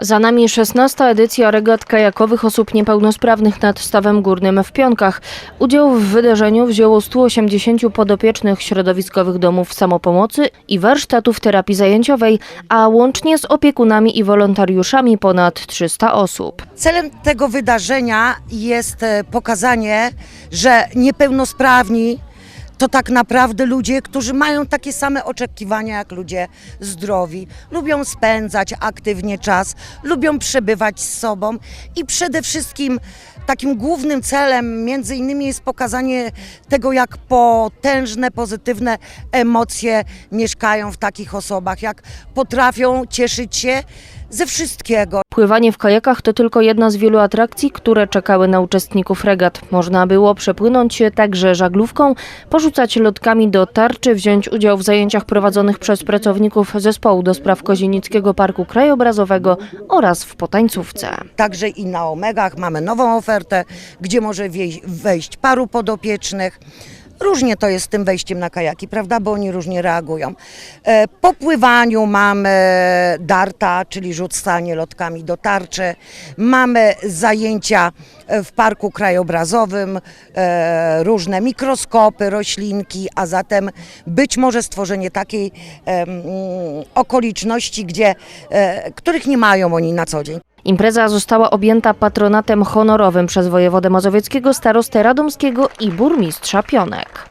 Za nami 16. edycja regat kajakowych osób niepełnosprawnych nad Stawem Górnym w Pionkach. Udział w wydarzeniu wzięło 180 podopiecznych środowiskowych domów samopomocy i warsztatów terapii zajęciowej, a łącznie z opiekunami i wolontariuszami ponad 300 osób. Celem tego wydarzenia jest e, pokazanie, że niepełnosprawni to tak naprawdę ludzie, którzy mają takie same oczekiwania jak ludzie zdrowi. Lubią spędzać aktywnie czas, lubią przebywać z sobą i przede wszystkim takim głównym celem między innymi jest pokazanie tego, jak potężne, pozytywne emocje mieszkają w takich osobach, jak potrafią cieszyć się ze wszystkiego. Pływanie w kajakach to tylko jedna z wielu atrakcji, które czekały na uczestników regat. Można było przepłynąć się także żaglówką, porzucać lotkami do tarczy, wziąć udział w zajęciach prowadzonych przez pracowników Zespołu do spraw Kozienickiego Parku Krajobrazowego oraz w potańcówce. Także i na Omegach mamy nową ofertę, gdzie może wejść paru podopiecznych. Różnie to jest z tym wejściem na kajaki, prawda? Bo oni różnie reagują. E, Po pływaniu mamy darta, czyli rzucanie lotkami do tarczy. Mamy zajęcia e, w parku krajobrazowym, e, różne mikroskopy, roślinki, a zatem być może stworzenie takiej okoliczności, gdzie, których nie mają oni na co dzień. Impreza została objęta patronatem honorowym przez wojewodę mazowieckiego, starostę radomskiego i burmistrza Pionek.